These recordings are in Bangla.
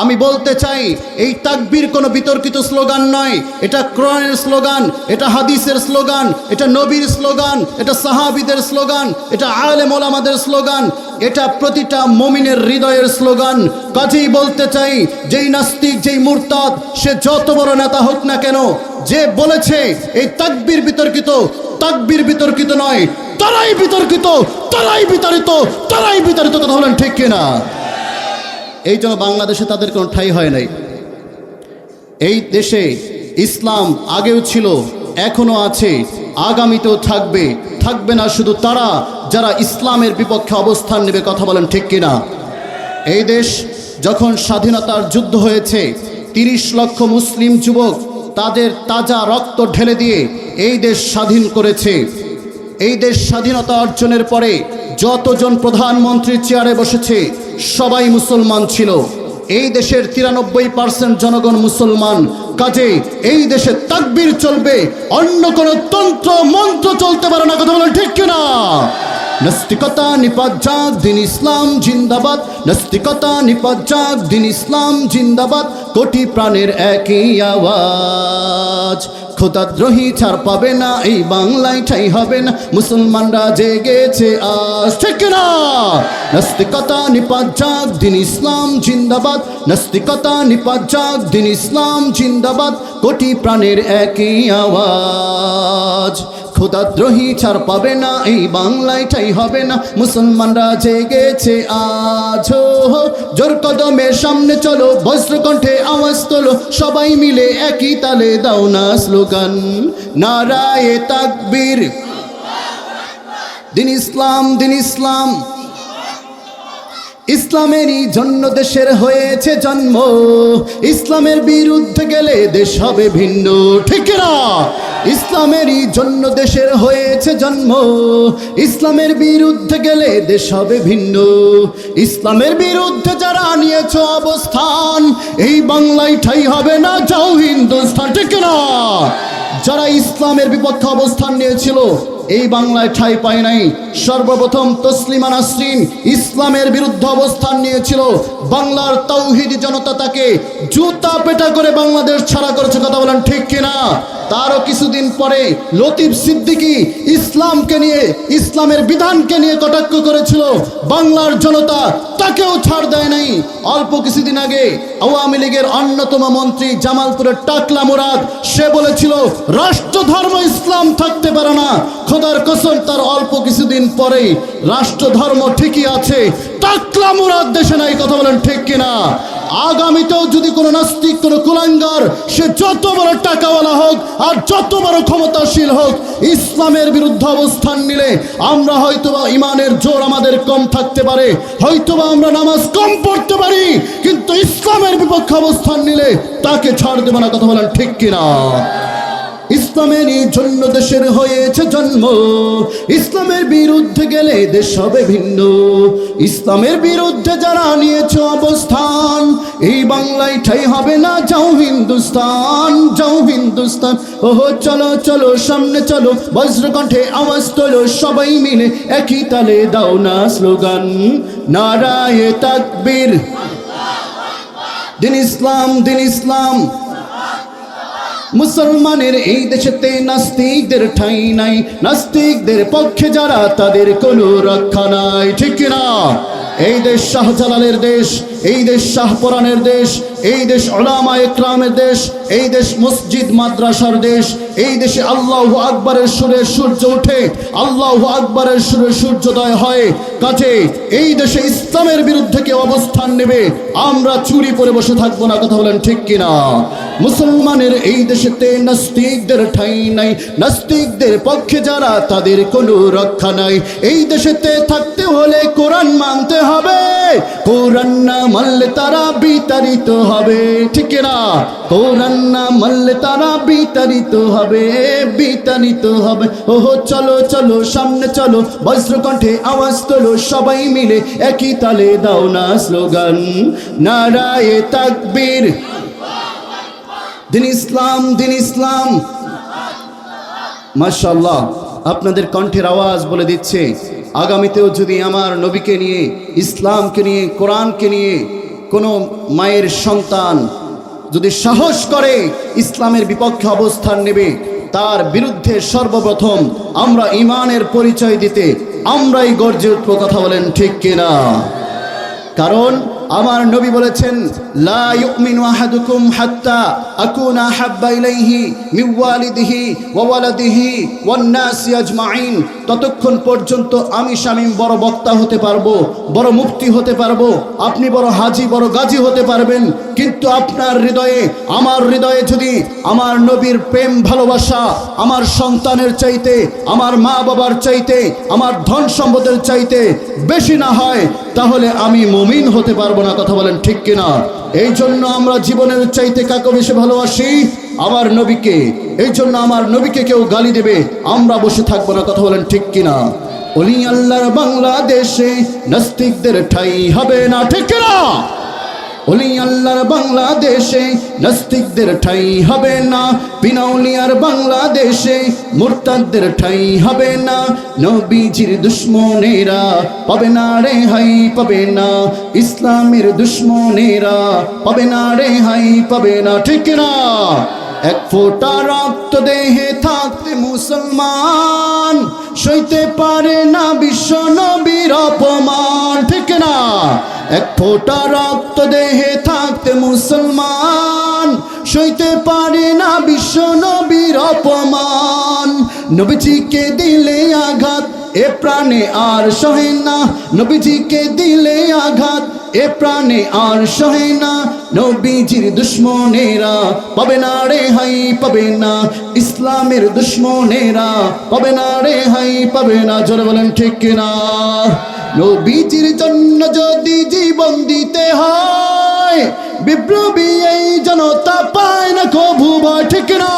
আমি বলতে চাই, এই তাকবীর কোনো বিতর্কিত স্লোগান নয়। এটা ক্রয়ের স্লোগান, এটা হাদিসের স্লোগান, এটা নবীর স্লোগান, এটা সাহাবিদের স্লোগান, এটা আলেম ওলামাদের স্লোগান, এটা প্রতিটা মমিনের হৃদয়ের স্লোগান। কাজেই বলতে চাই, যেই নাস্তিক, যেই মুরতাদ, সে যত বড় নেতা হোক না কেন, যে বলেছে, এই তাকবীর বিতর্কিত তাকবীর বিতর্কিত নয়, তারাই বিতর্কিত, তারাই বিতাড়িত তারাই বিতাড়িত। কথা বলেন ঠিক কিনা? এই জন্য বাংলাদেশে তাদের কোনো ঠাই হয় নাই। এই দেশে ইসলাম আগেও ছিল, এখনও আছে, আগামীতেও থাকবে। থাকবে না শুধু তারা, যারা ইসলামের বিপক্ষে অবস্থান নেবে, কথা বলেন ঠিক কিনা? এই দেশ যখন স্বাধীনতার যুদ্ধ হয়েছে, তিরিশ লক্ষ মুসলিম যুবক তাদের তাজা রক্ত ঢেলে দিয়ে এই দেশ স্বাধীন করেছে। এই দেশ স্বাধীনতা অর্জনের পরে যতজন প্রধানমন্ত্রীর চেয়ারে বসেছে সবাই মুসলমান ছিল। এই দেশের তিরানব্বই পার্সেন্ট জনগণ মুসলমান। কাজে এই দেশে তাকবির চলবে। অন্য কোনো তন্ত্র, মন্ত্র চলতে পারে না। কথা বলেন ঠিক কিনা? নাস্তিকতা যাক দিন ইসলাম জিন্দাবাদ। নাস্তিকতা যাক দিন ইসলাম জিন্দাবাদ। কোটি প্রাণের একই আওয়াজ। খোদাদ্রোহী ছাড় পাবে না, এই বাংলায় ঠাই হবে না। মুসলমানরা জেগেছে আজ। ঠিক না নাস্তিকতা নিপাত যাক দিন ইসলাম জিন্দাবাদ। নাস্তিকতা নিপাত যাক দিন ইসলাম জিন্দাবাদ। কোটি প্রাণের একই আওয়াজ। খোদাদ্রোহী ছাড় পাবে না, এই বাংলায় ঠাই হবে না। মুসলমানরা জেগেছে আজ জোর কদমে সামনে চলো, বজ্রকণ্ঠে আওয়াজ তোলো। সবাই মিলে একই তালে দাও না স্লোগান। নারায়ে তাকবীর। দিন ইসলাম দিন ইসলাম। ইসলামেরই জন্য দেশের হয়েছে জন্ম। ইসলামের বিরুদ্ধে গেলে দেশ হবে ভিন্ন। ঠিক না? ইসলামেরই জন্য দেশের হয়েছে জন্ম। ইসলামের বিরুদ্ধে গেলে দেশ হবে ভিন্ন। ইসলামের বিরুদ্ধে যারা নিয়েছ অবস্থান, এই বাংলায় ঠাই হবে না, যাও হিন্দুস্তান ঠিক না? যারা ইসলামের বিপক্ষে অবস্থান নিয়েছিল এই বাংলায় ঠাই পায় নাই। সর্বপ্রথম তসলিমা নাসরিন ইসলামের বিরুদ্ধে অবস্থান নিয়েছিল। বাংলার তৌহিদ জনতা তাকে জুতা পেটা করে বাংলাদেশ ছাড়া করেছে, কথা বলেন ঠিক কিনা? তারও কিছুদিন পরে লতিফ সিদ্দিকী ইসলামকে নিয়ে, ইসলামের বিধানকে নিয়ে কটাক্ষ করেছিল। বাংলার জনতা তাকেও ছাড় দেয় নাই। অল্প কিছুদিন আগে আওয়ামী লীগের অন্যতম মন্ত্রী জামালপুরের টাকলা মুরাদ, সে বলেছিল রাষ্ট্র ধর্ম ইসলাম থাকতে পারে না। খোদার কসম, তার অল্প কিছুদিন পরেই রাষ্ট্র ধর্ম ঠিকই আছে। টাকলা মুরাদ দেশে নাই। কথা বলেন ঠিক কিনা? আগামীতেও যদি কোনো নাস্তিক, কোনো কুলাঙ্গার, সে যত বড় টাকাওয়ালা হোক আর যত বড় ক্ষমতাশীল হোক, ইসলামের বিরুদ্ধে অবস্থান নিলে আমরা হয়তোবা ইমানের জোর আমাদের কম থাকতে পারে, হয়তোবা আমরা নামাজ কম পড়তে পারি, কিন্তু ইসলামের বিপক্ষে অবস্থান নিলে তাকে ছাড় দেবে না, কথা বলেন ঠিক কিনা? ইসলামেরই জন্য দেশের হয়েছে জন্ম। ইসলামের বিরুদ্ধে গেলে দেশ হবে ভিন্ন। ইসলামের বিরুদ্ধে যারা নিয়েছে অবস্থান, এই বাংলায় ঠাই হবে না, যাও হিন্দুস্তান যাও হিন্দুস্তান। ওহো, চলো চলো, সামনে চলো, বজ্রকণ্ঠে আওয়াজ তোলো, সবাই মিলে একই তালে দাও না স্লোগান। নারায়ে তাকবীর। দিন ইসলাম দিন ইসলাম। মুসলমানের এই দেশেতে নাস্তিকদের ঠাই নাই। নাস্তিকদের পক্ষে যারা, তাদের কোনো রক্ষা নাই। ঠিক না এই দেশ শাহজালালের দেশ, এই দেশ শাহপরানের দেশ এই দেশ ওলামা একরামের দেশ, এই দেশ মসজিদ মাদ্রাসার দেশ, এই দেশে আল্লাহ আকবরের সুরে সূর্য ওঠে, আল্লাহ আকবরের সুরে সূর্যোদয় হয়। কাজে এই দেশে ইসলামের বিরুদ্ধে কেউ অবস্থান নেবে, আমরা চুরি করে বসে থাকব না, কথা বলেন ঠিক কিনা? মুসলমানের এই দেশেতে নাস্তিকদের ঠাই নাই, নাস্তিকদের পক্ষে যারা, তাদের কোনো রক্ষা নাই। এই দেশেতে থাকতে হলে কোরআন মানতে হবে, কোরআন না মানলে তারা বিতাড়িত হবে ঠিক না কোরআন না মানলে তারা বিতাড়িত হবে বিতাড়িত হবে। ওহো, চলো চলো, সামনে চলো, বজ্রকণ্ঠে আওয়াজ তোলো, সবাই মিলে একই তালে দাও না স্লোগান। নারায়ে তাকবীর। দিন ইসলাম দিন ইসলাম। মাশাল্লাহ আপনাদের কণ্ঠের আওয়াজ বলে দিচ্ছে, আগামীতেও যদি আমার নবীকে নিয়ে, ইসলামকে নিয়ে, কোরআনকে নিয়ে কোনো মায়ের সন্তান যদি সাহস করে ইসলামের বিপক্ষে অবস্থান নেবে, তার বিরুদ্ধে সর্বপ্রথম আমরা ইমানের পরিচয় দিতে আমরাই গর্জে উঠব কথা বলেন ঠিক কিনা? কারণ আমার নবী বলেছেন, লা ইউমিনু আহাদুকুম হাত্তা আকুনা হাব্বা ইলাইহি মিন ওয়া ওয়ালাদিহি ওয়ান নাসি আজমাইন। ততক্ষণ পর্যন্ত আমি শামীম বড় বক্তা হতে পারব, বড় মুফতি হতে পারব, আপনি বড় হাজি, বড় গাজী হতে পারবেন। কিন্তু আপনার হৃদয়ে, আমার হৃদয়ে যদি আমার নবীর প্রেম, ভালোবাসা, আমার সন্তানের চাইতে, আমার মা বাবার চাইতে, আমার ধন সম্পদের চাইতে বেশি না হয় তাহলে আমি মমিন হতে পারব না, কথা বলেন ঠিক কিনা? এই জন্য আমরা জীবনের চাইতে কাকে বেশি ভালোবাসি? আমার নবীকে। এই জন্য আমার নবীকে কেউ গালি দেবে, আমরা বসে থাকব না, কথা বলেন ঠিক কিনা? অলি আল্লাহর বাংলাদেশে নাস্তিকদের ঠাই হবে না, ঠিক কিনা? অলি আল্লাহর বাংলাদেশে নাস্তিকদের ঠাই হবে না। পিনাউলিয়ার বাংলাদেশে মুরতাদদের ঠাই হবে না। নবীজির দুশ্মনেরা পাবে না রে হাই, পাবে না। ইসলামের দুশ্মনেরা পাবে না রে হাই, পাবে না। ঠিক না? এক ফোঁটা রক্ত দেহে থাকতে মুসলমান সইতে পারে না বিশ্ব নবীর অপমান। ঠিক না? এক ফোটা রক্ত দেহে থাকতে মুসলমান, সইতে পারে না বিশ্ব নবীর অপমান। নবীজিকে দিলে আঘাত, এ প্রাণে আর সহে না। নবীজিকে দিলে আঘাত, এ প্রাণে আর সহে না। নবীজির দুশ্মনেরা পাবে না রে হাই, পাবে না। ইসলামের দুশ্মনেরা পাবে না রে হাই, পাবে না। জোরে বলেন ঠিক না নবীজির জন্য যদি জীবন দিতে হয়, বিপ্লবী এই জনতা পায় না কভু ঠিক না।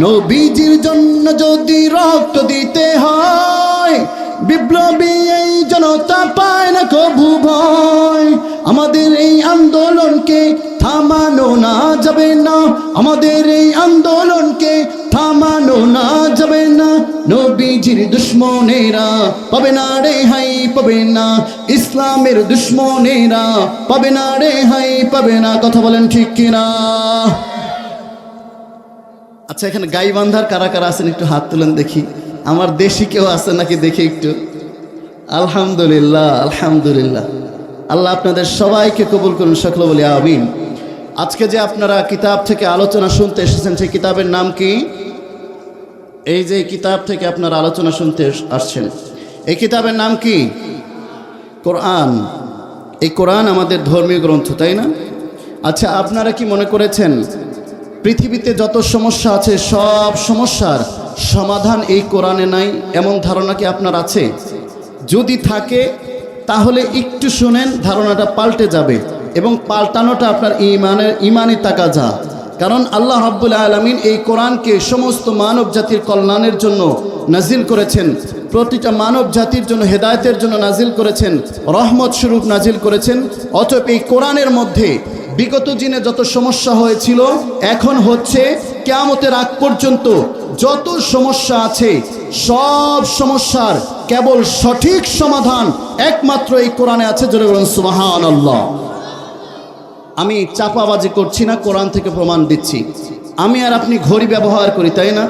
নবীজির জন্য যদি রক্ত দিতে হয় বিপ্লবী এই জনতা পায় না কভু ভয়। আমাদের এই আন্দোলনকে থামানো না যাবে না। আমাদের এই আন্দোলনকে থামানো না যাবে না। নবীজির দুশ্মনেরা পাবে না রে হাই, পাবে না। ইসলামের দুশ্মনেরা পাবে না রে হাই, পাবে না। কথা বলেন ঠিক কিনা? আচ্ছা এখানে গাইবান্ধার কারা কারা আছেন একটু হাত তুলেন দেখি। আমার দেশি কেউ আছে নাকি দেখি একটু? আলহামদুলিল্লাহ আলহামদুলিল্লাহ। আল্লাহ আপনাদের সবাইকে কবুল করুন, সকল বলি আমিন। আজকে যে আপনারা কিতাব থেকে আলোচনা শুনতে এসেছেন, সেই কিতাবের নাম কি? এই যে কিতাব থেকে আপনারা আলোচনা শুনতে আসছেন, এই কিতাবের নাম কি? কোরআন। এই কোরআন আমাদের ধর্মীয় গ্রন্থ, তাই না? আচ্ছা আপনারা কি মনে করেছেন, পৃথিবীতে যত সমস্যা আছে, সব সমস্যার সমাধান এই কোরআনে নাই, এমন ধারণা কি আপনার আছে? যদি থাকে, তাহলে একটু শুনেন, ধারণাটা পাল্টে যাবে এবং পাল্টানোটা আপনার ইমানের, ইমানে তাকা যা কারণ আল্লাহ রাব্বুল আলমিন এই কোরআনকে সমস্ত মানব জাতির কল্যাণের জন্য নাজিল করেছেন, প্রতিটা মানব জাতির জন্য হেদায়তের জন্য নাজিল করেছেন, রহমত স্বরূপ নাজিল করেছেন, অতএব এই কোরআনের মধ্যে বিগত দিনে যত সমস্যা হয়েছিল, এখন হচ্ছে কেয়ামতের আগ পর্যন্ত যত সমস্যা আছে, সব সমস্যার কেবল সঠিক সমাধান একমাত্র এই কোরআনে আছে, জোরে বলুন আমি চাপাবাজি করছি না, কোরআন থেকে প্রমাণ দিচ্ছি। আমি আর আপনি ঘড়ি ব্যবহার করি, তাই না?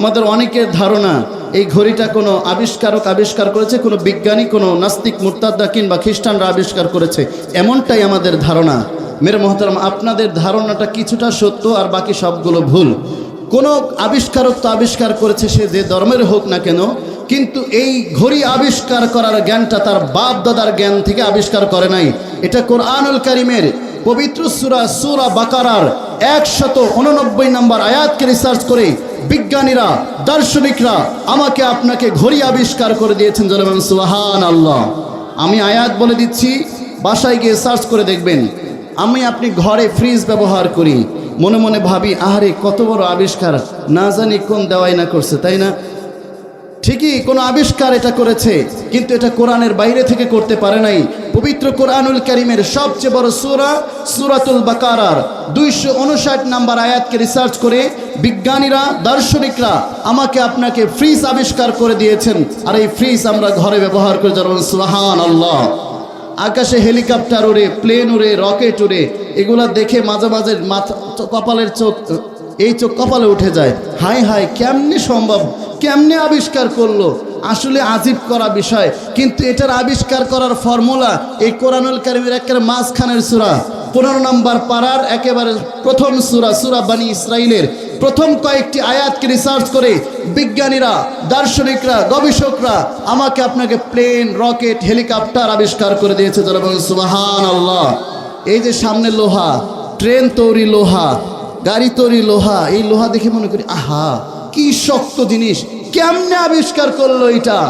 আমাদের অনেকের ধারণা, এই ঘড়িটা কোনো আবিষ্কারক আবিষ্কার করেছে, কোনো বিজ্ঞানী, কোনো নাস্তিক মুরতাদ্দা কিংবা খ্রিস্টানরা আবিষ্কার করেছে। এমনটাই আমাদের ধারণা। মেরে মহতারাম, আপনাদের ধারণাটা কিছুটা সত্য আর বাকি সবগুলো ভুল। কোনো আবিষ্কারক তো আবিষ্কার করেছে সে যে ধর্মের হোক না কেন, কিন্তু এই ঘড়ি আবিষ্কার করার জ্ঞানটা তার বাপ দাদার জ্ঞান থেকে আবিষ্কার করে নাই। এটা কোরআনুল কারিমের পবিত্র সুরা সুরা বাকারার একশত উননব্বই নম্বর আয়াতকে রিসার্চ করে বিজ্ঞানীরা, দার্শনিকরা আমাকে আপনাকে ঘড়ি আবিষ্কার করে দিয়েছেন জনগণ। সুহান আল্লাহ আমি আয়াত বলে দিচ্ছি, বাসায় গিয়ে সার্চ করে দেখবেন। আমি আপনি ঘরে ফ্রিজ ব্যবহার করি। মনে মনে ভাবি, আহারে, কত বড় আবিষ্কার। না জানি কোন দেওয়াই না করছে, তাই না? ঠিকই, কোনো আবিষ্কার এটা করেছে, কিন্তু এটা কোরআনের বাইরে থেকে করতে পারে নাই। পবিত্র কোরআনুল করিমের সবচেয়ে বড় সুরা, সুরাতুল বাকারার দুইশো উনষাট নাম্বার আয়াতকে রিসার্চ করে বিজ্ঞানীরা, দার্শনিকরা আমাকে আপনাকে ফ্রিজ আবিষ্কার করে দিয়েছেন। আর এই ফ্রিজ আমরা ঘরে ব্যবহার করে যেমন সুহান আল্লাহ আকাশে হেলিকপ্টার উড়ে প্লেন উড়ে রকেট উড়ে এগুলা দেখে মাঝে মাঝে মাথা কপালের চোখ, এই চোখ কপালে উঠে যায়। হাই হাই, কেমনে সম্ভব? কেমনে আবিষ্কার করল? আসলে আজিব করা বিষয়, কিন্তু এটার আবিষ্কার করার ফর্মুলা এই কোরআনুল কারিমের একেবারে মাঝখানের সুরা। পনেরো নম্বর পাড়ার একেবারে প্রথম সুরা সুরা বানি ইসরাইলের প্রথম কয়েকটি আয়াতকে রিসার্চ করে বিজ্ঞানীরা, দার্শনিকরা, গবেষকরা আমাকে আপনাকে প্লেন রকেট হেলিকপ্টার আবিষ্কার করে দিয়েছে যারা বলেন সুবাহান আল্লাহ এই যে সামনে লোহা ট্রেন তৈরি লোহা, গাড়ি তৈরি লোহা, এই লোহা দেখে মনে করি, আহা, কি শক্ত জিনিস, কেমনে আবিষ্কার করল এটা?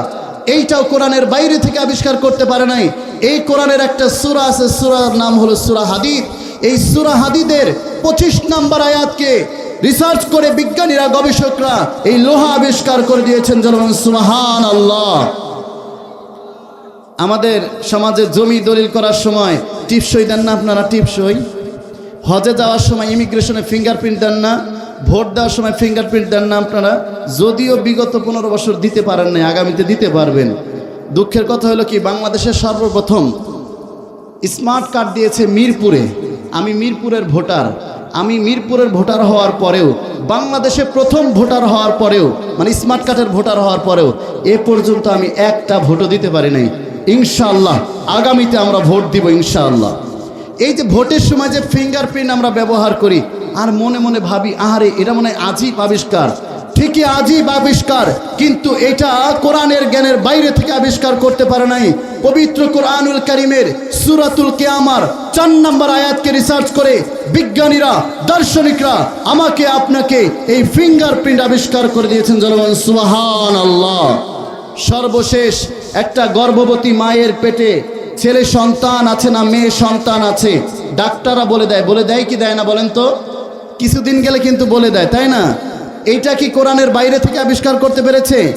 এইটাও কোরআনের বাইরে থেকে আবিষ্কার করতে পারে নাই। এই কোরআনের একটা সুরা আছে, সুরার নাম হলো সুরা হাদিদ। এই সুরা হাদিদের পঁচিশ নাম্বার আয়াতকে রিসার্চ করে বিজ্ঞানীরা, গবেষকরা এই লোহা আবিষ্কার করে দিয়েছেন জনগণ সুবাহান আল্লাহ আমাদের সমাজে জমি দলিল করার সময় টিপসই দেন না আপনারা, টিপসই। হজে যাওয়ার সময় ইমিগ্রেশনে ফিঙ্গারপ্রিন্ট দেন না, ভোট দেওয়ার সময় ফিঙ্গারপ্রিন্ট দেন না আপনারা। যদিও বিগত পনেরো বছর দিতে পারেন নাই, আগামীতে দিতে পারবেন। দুঃখের কথা হলো কি, বাংলাদেশের সর্বপ্রথম স্মার্ট কার্ড দিয়েছে মিরপুরে। আমি মিরপুরের ভোটার। আমি মিরপুরের ভোটার হওয়ার পরেও, বাংলাদেশে প্রথম ভোটার হওয়ার পরেও মানে স্মার্ট কার্ডের ভোটার হওয়ার পরেও, এ পর্যন্ত আমি একটা ভোটও দিতে পারি নাই। ইনশাআল্লাহ, আগামীতে আমরা ভোট দিব ইনশাআল্লাহ। এই যে ভোটের সময় যে ফিঙ্গারপ্রিন্ট আমরা ব্যবহার করি, আর মনে মনে ভাবি, আহারে, এটা মনে হয় আজই আবিষ্কার। ঠিকই আজীব আবিষ্কার, কিন্তু এটা কোরআনের জ্ঞানের বাইরে থেকে আবিষ্কার করতে পারে নাই। পবিত্র কোরআনুল করিমের সুরাতুল কেয়ামার চার নম্বর আয়াতকে রিসার্চ করে বিজ্ঞানীরা, দার্শনিকরা আমাকে, আপনাকে এই ফিঙ্গারপ্রিন্ট আবিষ্কার করে দিয়েছেন জনগণ সুবাহান আল্লাহ সর্বশেষ একটা গর্ভবতী মায়ের পেটে ছেলে সন্তান আছে না মেয়ে সন্তান আছে? ডাক্তাররা বলে দেয় বলে দেয় কি দেয় না বলেন তো? কিছুদিন গেলে কিন্তু বলে দেয়, তাই না? এইটা কি কোরআনের বাইরে থেকে আবিষ্কার করতে পেরেছে?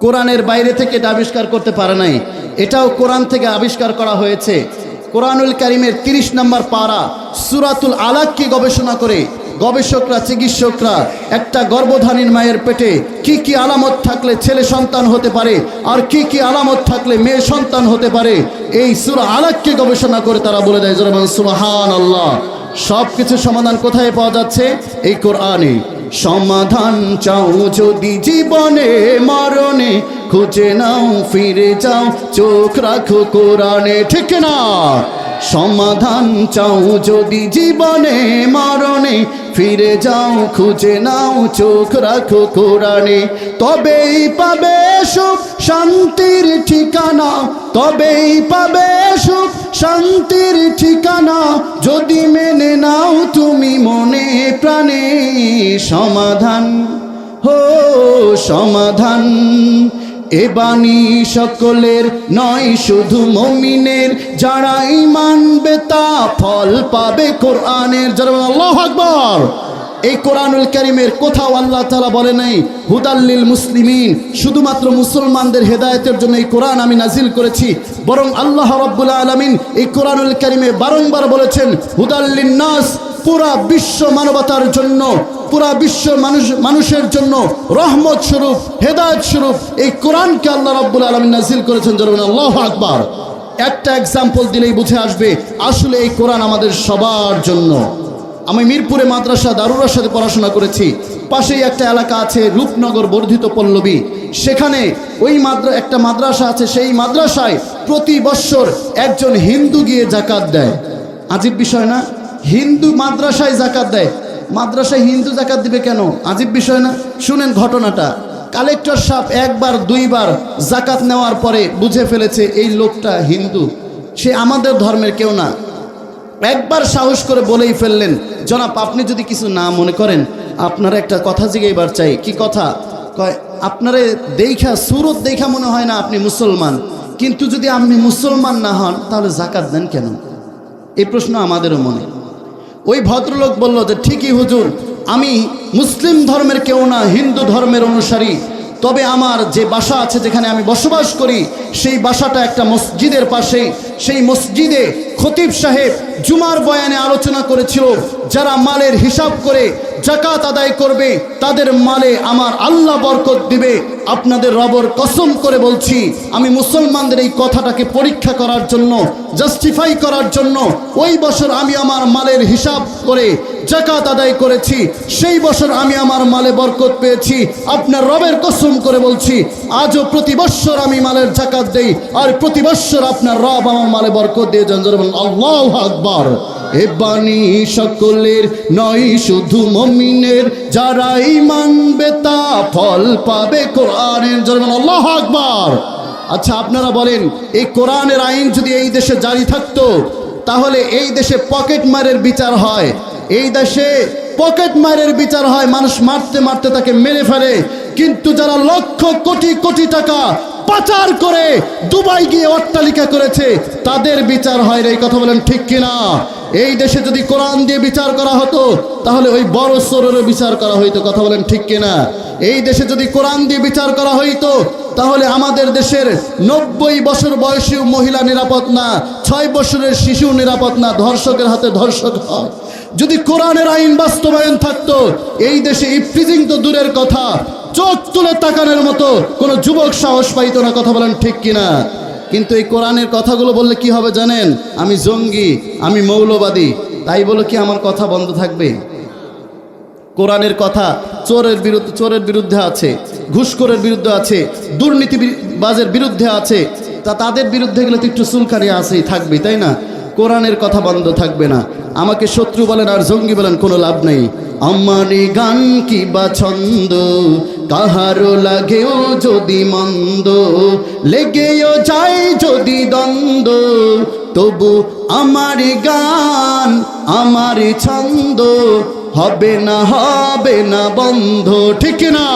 কোরআনের বাইরে থেকে এটা আবিষ্কার করতে পারে নাই। এটাও কোরআন থেকে আবিষ্কার করা হয়েছে। কোরআনুল কারিমের তিরিশ নম্বর পারা সুরাতুল আলাককে গবেষণা করে? গবেষকরা, চিকিৎসকরা, একটা গর্ভধানীর মায়ের পেটে কি কি আলামত থাকলে ছেলে সন্তান হতে পারে? আর কি কি আলামত থাকলে মেয়ে সন্তান হতে পারে? এই সুরা আলাককে গবেষণা করে তারা বলে দেয় জরমান সুবাহান আল্লাহ সব কিছু সমাধান কোথায় পাওয়া যাচ্ছে? এই কোরআনে। সমাধান চাও যদি জীবনে, মরণে, খুঁজে নাও, ফিরে যাও, চোখ রাখো কোরআনে, ঠিক না? সমাধান চাও যদি জীবনে, মরণে, ফিরে যাও, খুঁজে নাও, চোখ রাখো কোরআনে। তবেই পাবে সুখ, শান্তির ঠিকানা, তবেই পাবে শান্তির ঠিকানা যদি মেনে নাও তুমি মনে প্রাণে সমাধান, হো সমাধান। এ বাণী সকলের নয়, শুধু মমিনের যারা ইমান বেতা ফল পাবে কোরআনের যারা আল্লাহ আকবর। এই কোরআনুল করিমের কোথাও আল্লাহ তালা বলে নাই হুদাল্লিল মুসলিমিন, শুধুমাত্র মুসলমানদের হেদায়েতের জন্য এই কোরআন আমি নাজিল করেছি, বরং আল্লাহ রব্বুল আলমিন এই কোরআনুল করিমে বারংবার বলেছেন হুদাল্লিন নাস, পুরা বিশ্ব মানবতার জন্য, পুরা বিশ্ব মানুষ, মানুষের জন্য রহমত স্বরূপ, হেদায়ত স্বরূপ এই কোরআনকে আল্লাহ রব্বুল আলমিন নাজিল করেছেন যেমন আল্লাহ আকবার। একটা এক্সাম্পল দিলেই বুঝে আসবে, আসলে এই কোরআন আমাদের সবার জন্য। আমি মিরপুরে মাদ্রাসা দারুরার সাথে পড়াশোনা করেছি। পাশেই একটা এলাকা আছে, রূপনগর বর্ধিত পল্লবী। সেখানে ওই মাদ্রা, একটা মাদ্রাসা আছে, সেই মাদ্রাসায় প্রতি বৎসর একজন হিন্দু গিয়ে জাকাত দেয়। আজীব বিষয় না? হিন্দু মাদ্রাসায় জাকাত দেয়। মাদ্রাসায় হিন্দু জাকাত দিবে কেন? আজীব বিষয় না? শুনেন ঘটনাটা। কালেক্টর সাহেব একবার, দুইবার জাকাত নেওয়ার পরে বুঝে ফেলেছে, এই লোকটা হিন্দু। সে আমাদের ধর্মের কেউ না। একবার সাহস করে বলেই ফেললেন, জনাব, আপনি যদি কিছু না মনে করেন, আপনারা একটা কথা জিগে এবার চাই। কি কথা? কয়, আপনারে দেখা সুরত দেখা মনে হয় না আপনি মুসলমান। কিন্তু যদি আপনি মুসলমান না হন, তাহলে জাকাত দেন কেন? এই প্রশ্ন আমাদেরও মনে। ওই ভদ্রলোক বলল যে, ঠিকই হুজুর, আমি মুসলিম ধর্মের কেউ না, হিন্দু ধর্মের অনুসারী। তবে আমার যে বাসা আছে যেখানে আমি বসবাস করি, সেই বাসাটা একটা মসজিদের পাশে সেই মসজিদে খতিব সাহেব জুমার বয়ানে আলোচনা করেছিল যারা মালের হিসাব করে জাকাত আদায় করবে, তাদের মালে আমার আল্লাহ বরকত দিবে। আপনাদের রবর কসম করে বলছি, আমি মুসলমানদের এই কথাটাকে পরীক্ষা করার জন্য জাস্টিফাই করার জন্য, ওই বছর আমি আমার মালের হিসাব করে জাকাত আদায় করেছি, সেই বছর আমি আমার মালে বরকত পেয়েছি। আপনার রবের কসম করে বলছি, আজও প্রতি বৎসর আমি মালের জাকাত দেই, আর প্রতি বৎসর আপনার রব আমার মালে বরকত দিয়ে যান আল্লাহ আকবার। এ বাণী সকলের নয়, শুধু মমিনের। যারাই মানবে তা ফল পাবে কোরআনের জন্য আল্লাহ আকবার। আচ্ছা আপনারা বলেন, এই কোরআনের আইন যদি এই দেশে জারি থাকতো, তাহলে এই দেশে পকেট মারের বিচার হয়। এই দেশে পকেট মারের বিচার হয়, মানুষ মারতে মারতে তাকে মেরে ফেলে। কিন্তু যারা লক্ষ কোটি কোটি টাকা পাচার করে দুবাই গিয়ে অট্টালিকা করেছে, তাদের বিচার হয় এই কথা বলেন ঠিক কিনা? এই দেশে যদি কোরআন দিয়ে বিচার করা হতো, তাহলে ওই বড় সরেরও বিচার করা হইতো, কথা বলেন ঠিক কিনা? এই দেশে যদি কোরআন দিয়ে বিচার করা হইতো, তাহলে আমাদের দেশের নব্বই বছর বয়সী মহিলা নিরাপদ না, ছয় বছরের শিশু নিরাপদ না, ধর্ষকের হাতে ধর্ষক হয়। যদি কোরআনের আইন বাস্তবায়ন থাকতো, এই দেশে ইফ্রিজিং তো দূরের কথা, চোখ তুলে তাকানোর মতো কোনো যুবক সাহস পাইতো না, কথা বলেন ঠিক কিনা? কিন্তু এই কোরআনের কথাগুলো বললে কি হবে জানেন? আমি জঙ্গি, আমি মৌলবাদী, তাই বলে কি আমার কথা বন্ধ থাকবে? কোরআনের কথা চোরের বিরুদ্ধে চোরের বিরুদ্ধে আছে, ঘুষখোরের বিরুদ্ধে আছে, দুর্নীতিবাজের বিরুদ্ধে আছে, তা তাদের বিরুদ্ধে গেলে তো একটু চুলকানি আছেই থাকবে তাই না? কোরআনের কথা বন্ধ থাকবে না। আমাকে শত্রু বলেন আর জঙ্গি বলেন কোনো লাভ নেই। আমারি গান কি বা ছন্দ? কাহারো লাগেও যদি মন্দ, লেগেও যায় যদি দ্বন্দ্ব, তবু আমার গান, আমার ছন্দ হবে না হবে না বন্ধ। ঠিক না?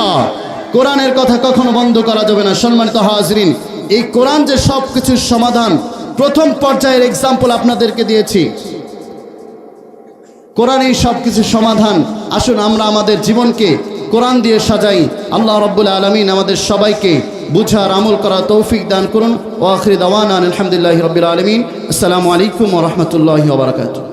কোরআনের কথা কখনো বন্ধ করা যাবে না, সম্মানিত হাজরিন। এই কোরআন যে সব কিছুর সমাধান, প্রথম পর্যায়ের এক্সাম্পল আপনাদেরকে দিয়েছি। কোরআনই সব কিছুর সমাধান। আসুন আমরা আমাদের জীবনকে কোরআন দিয়ে সাজাই। আল্লাহ রব্বুল আলমিন আমাদের সবাইকে বুঝার, আমল করা তৌফিক দান করুন। ও আখরি দাওয়ান আলহামদুলিল্লাহ রবিল আলমিন। আসসালামু আলাইকুম রহমতুল্লাহ বারকাত